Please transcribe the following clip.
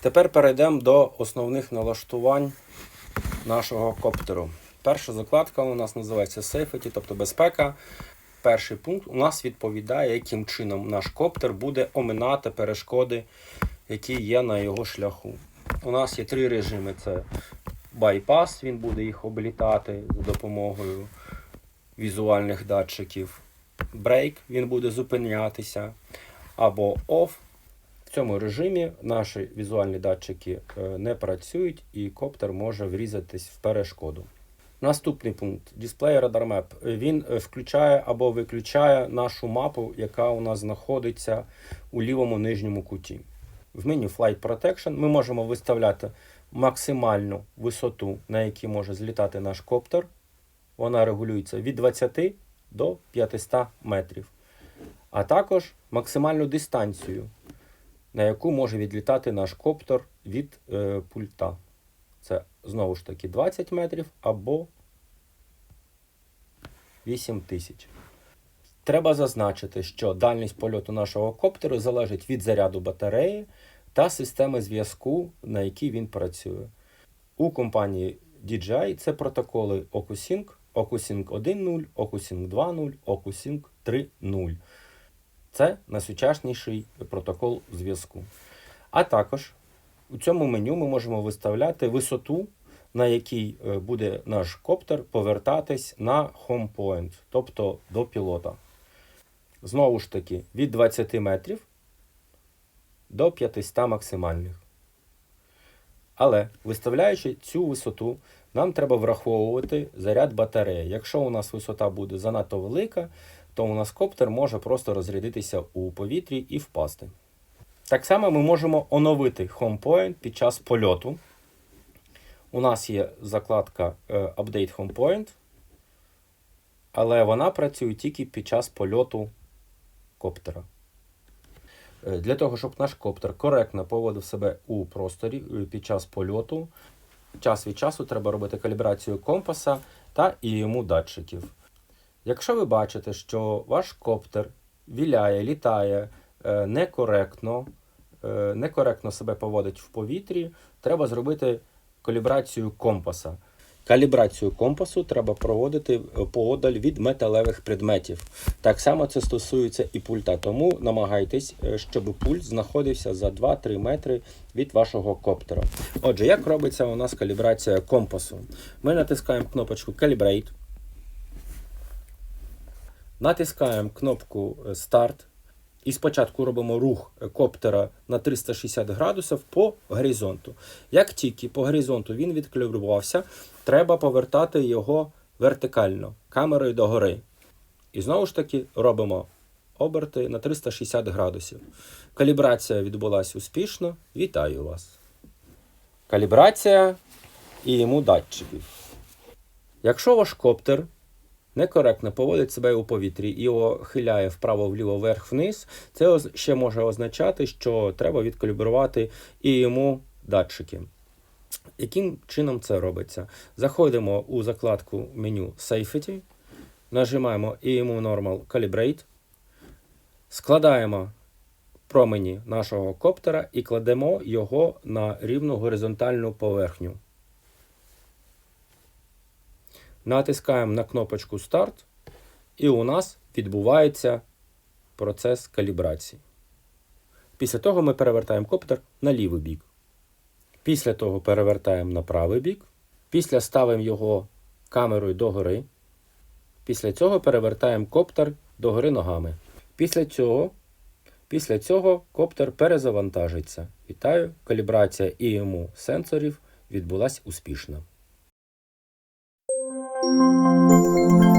Тепер перейдемо до основних налаштувань нашого коптеру. Перша закладка у нас називається Safety, тобто безпека. Перший пункт у нас відповідає, яким чином наш коптер буде оминати перешкоди, які є на його шляху. У нас є три режими: це байпас, він буде їх облітати за допомогою візуальних датчиків. Брейк, він буде зупинятися. Або off. В цьому режимі наші візуальні датчики е, не працюють і коптер може врізатись в перешкоду. Наступний пункт Display Radar Map. Він е, включає або виключає нашу мапу, яка у нас знаходиться у лівому нижньому куті. В меню Flight Protection ми можемо виставляти максимальну висоту, на якій може злітати наш коптер. Вона регулюється від 20 до 500 метрів. А також максимальну дистанцію, на яку може відлітати наш коптер від е, пульта. Це знову ж таки 20 метрів або 8 тисяч. Треба зазначити, що дальність польоту нашого коптеру залежить від заряду батареї та системи зв'язку, на якій він працює. У компанії DJI це протоколи OcuSync, OcuSync 1.0, OcuSync 2.0, OcuSync 3.0. Це найсучасніший протокол зв'язку. А також у цьому меню ми можемо виставляти висоту, на якій е, буде наш коптер повертатись на home point, тобто до пілота. Знову ж таки, від 20 метрів до 500 максимальних. Але виставляючи цю висоту, нам треба враховувати заряд батареї. Якщо у нас висота буде занадто велика, то у нас коптер може просто розрядитися у повітрі і впасти. Так само ми можемо оновити HomePoint під час польоту. У нас є закладка е, Update HomePoint, але вона працює тільки під час польоту коптера. Е, Для того, щоб наш коптер коректно поводив себе у просторі е, під час польоту, час від часу треба робити калібрацію компаса та і йому датчиків. Якщо ви бачите, що ваш коптер віляє, літає е, некоректно, некоректно себе поводить в повітрі, треба зробити калібрацію компаса. Калібрацію компасу треба проводити е, поодаль від металевих предметів. Так само це стосується і пульта, тому намагайтесь, е, щоб пульт знаходився за 2-3 метри від вашого коптера. Отже, як робиться у нас калібрація компасу? Ми натискаємо кнопочку Calibrate. Натискаємо кнопку Старт. І спочатку робимо рух коптера на 360 градусів по горизонту. Як тільки по горизонту він відкалібрувався, треба повертати його вертикально камерою догори. І знову ж таки робимо оберти на 360 градусів. Калібрація відбулася успішно. Вітаю вас! Калібрація і йому датчиків. Якщо ваш коптер некоректно поводить себе у повітрі і його хиляє вправо-вліво, вверх-вниз, це ще може означати, що треба відкалібрувати і йому датчики. Яким чином це робиться? Заходимо у закладку меню Safety, нажимаємо EMU Normal Calibrate, складаємо промені нашого коптера і кладемо його на рівну горизонтальну поверхню. Натискаємо на кнопочку Старт, і у нас відбувається процес калібрації. Після того ми перевертаємо коптер на лівий бік. Після того перевертаємо на правий бік. Після ставимо його камерою догори. Після цього перевертаємо коптер догори ногами. Після цього, після цього коптер перезавантажиться. Вітаю! Калібрація ІМУ сенсорів відбулася успішно. Música